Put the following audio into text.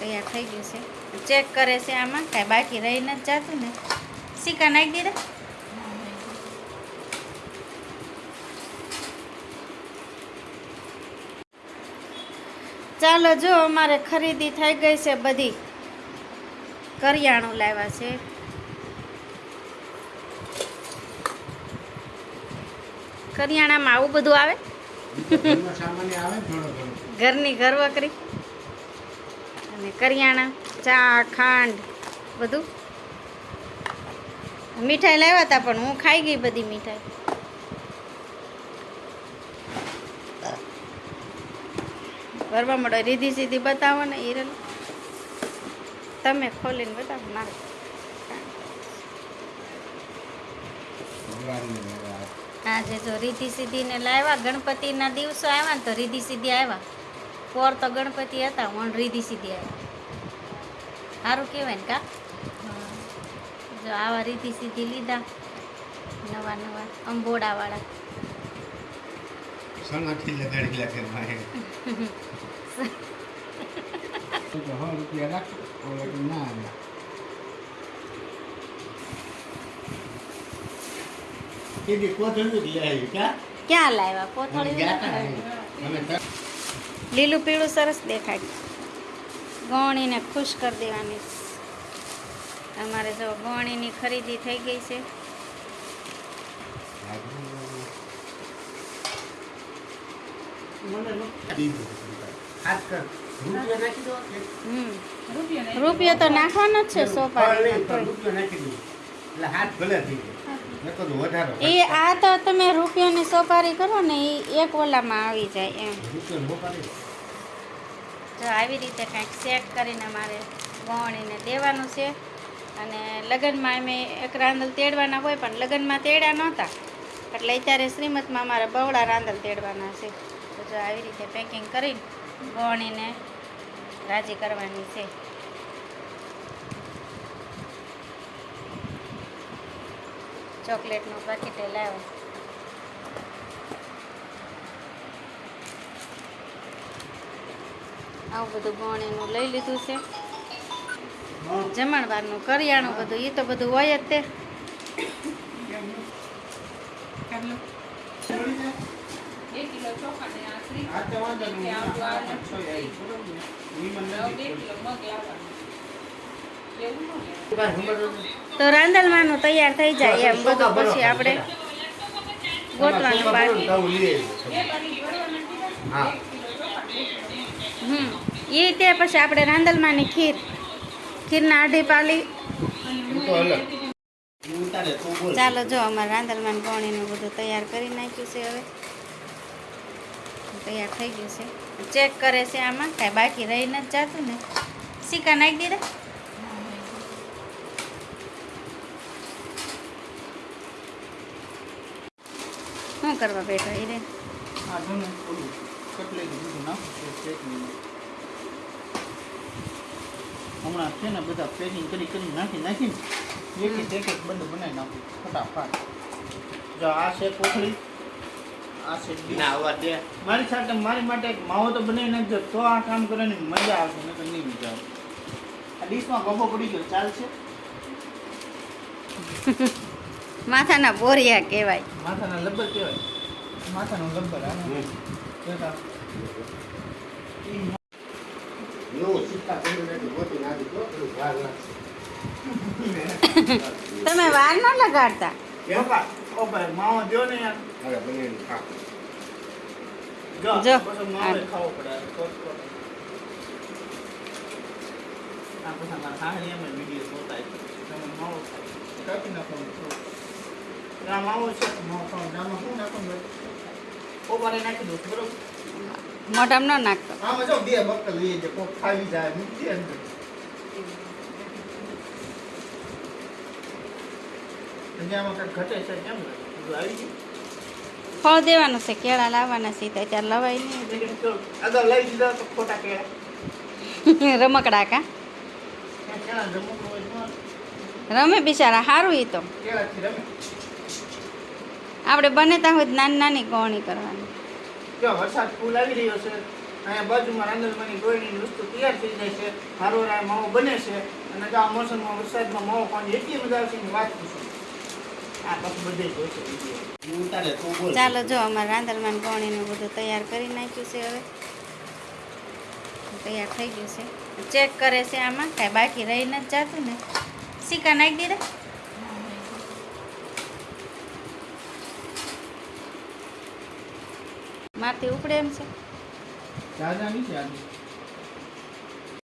તૈયાર થઈ ગયું છે. ચેક કરે છે આમાં કાંઈ બાકી રહી નથી જતું ને. સિક્કા નાખી દીધા. ચાલો જો અમારે ખરીદી થઈ ગઈ છે બધી. કરિયાણું લાવ્યા છે. કરિયાણામાં આવું બધું આવે? ઘરની ઘર ઘરવકરી અને કરિયાણા, ચા, ખાંડ, બધું. મીઠાઈ લાવ્યા હતા પણ હું ખાઈ ગઈ બધી મીઠાઈ. ભરવા મળે રીધી સીધી બતાવો ને હિરલ તમે ખોલીને બતાવો ના આજે જો રીધિ સીધીને લાવ્યા. ગણપતિના દિવસો આવ્યા ને તો રીધી સીધી આવ્યા. પોર તો ગણપતિ હતા વણ રીધી સીધી આવ્યા સારું કહેવાય ને કા? જો આવા રીધી સીધી લીધા નવા નવા અંબોડાવાળા. આવી ક્યાં લાવ્યા? કોથળી લીલું પીળું સરસ દેખાય. ગોણીને ખુશ કરી દેવાની. અમારે જો ગોણીની ખરીદી થઈ ગઈ છે. મને નથી હાથ કર રૂપિયા નાખી દો એક હમ. રૂપિયો તો નાખવાનો જ છે સો ફળ નહીં, પણ રૂપિયો નાખી દઉં. એટલે હાથ ભલે થઈ જાય. એ આ તો તમે રૂપિયાની સોપારી કરો ને એ એક ઓલામાં આવી જાય એમ. જો આવી રીતે કાંઈક સેટ કરીને મારે ગોણીને દેવાનું છે. અને લગ્નમાં અમે એક રાંદલ તેડવાના હોય પણ લગ્નમાં તેડ્યા નહોતા. એટલે અત્યારે શ્રીમતમાં અમારે બવડા રાંદલ તેડવાના છે. તો જો આવી રીતે પેકિંગ કરીને ગોણીને રાજી કરવાની છે. ચોકલેટનું પાકીટ લાવ્યો. આવું બધું ગોણીનું લઈ લીધું છે. જમણવારનું કરિયાણું બધું એ તો બધું હોય જ તે. એવું તો રાંદલવાનું તૈયાર થઈ જાય એમ બધું. પછી આપણે ગોતવાનું બાકી. હમ. એ તે પછી આપણે રાંદલમાંની ખીર. ખીરના અઢી પાલી. ચાલો જો અમારે રાંદલમાં પાણીનું બધું તૈયાર કરી નાખ્યું છે હવે. તૈયાર થઈ ગયું છે. ચેક કરે છે આમાં. કાંઈ બાકી રહી નથી જતું ને. સિક્કા નાખી દીધા. શું કરવા બેઠા એ રે? નાખું હમણાં છે ને બધા પેકિંગ કરી કરી નાખી નાખીને એક એક બંધ બનાવી નાખું ફટાફટ. જો આ છે કોથળી આ છે. ના, આવવા દે. મારી સાથે મારી માટે એક માવો તો બનાવી નાખજો તો આ કામ કરવાની મજા આવશે નકર નહીં મજા આવે આ ડીશમાં ગભો પડી ગયો ચાલશે? માથાના બોરિયા કહેવાય. માથાના લબ્બર કહેવાય. માથાનો લબ્બર. તમે વાર ન લગાડતા. જો. આ પછી મારા એમ વીડિયો જોતા તમે માવો કાપી આ છે. નાખી દઉં બરોબર? મોઢામાં ન નાખતો. આમાં જો બે બક્કલ લઈએ છે કોક ખાવી જાય મૂકી અંદર. ફળ દેવાનું છે કેળા લાવવાના છે ત્યાં ત્યારે લવાય નહીં. રમકડા કા? રમે બિચારા સારું એ તો. આપણે બને ત્યાં હોય નાની નાની ગોણી કરવાની. જો વરસાદ ફૂલ આવી રહ્યો છે અહીંયા બાજુમાં રાંદલમાંની ગોળીની વસ્તુ તૈયાર થઈ જાય છે હારોરા માવો બને છે અને જો આ મોસમમાં વરસાદમાં માવો પાણી એટલી મજા આવશે એની વાત પૂછો. ચાલો જો અમારે રાંદરમાન ગોણીનું બધું તૈયાર કરી નાખ્યું છે હવે. તૈયાર થઈ ગયું છે. ચેક કરે છે આમાં કાંઈ બાકી રહી નથી જતું ને. સિક્કા નાખી દીધા? મારથી ઉપડે એમ છે. દાદા છે આજે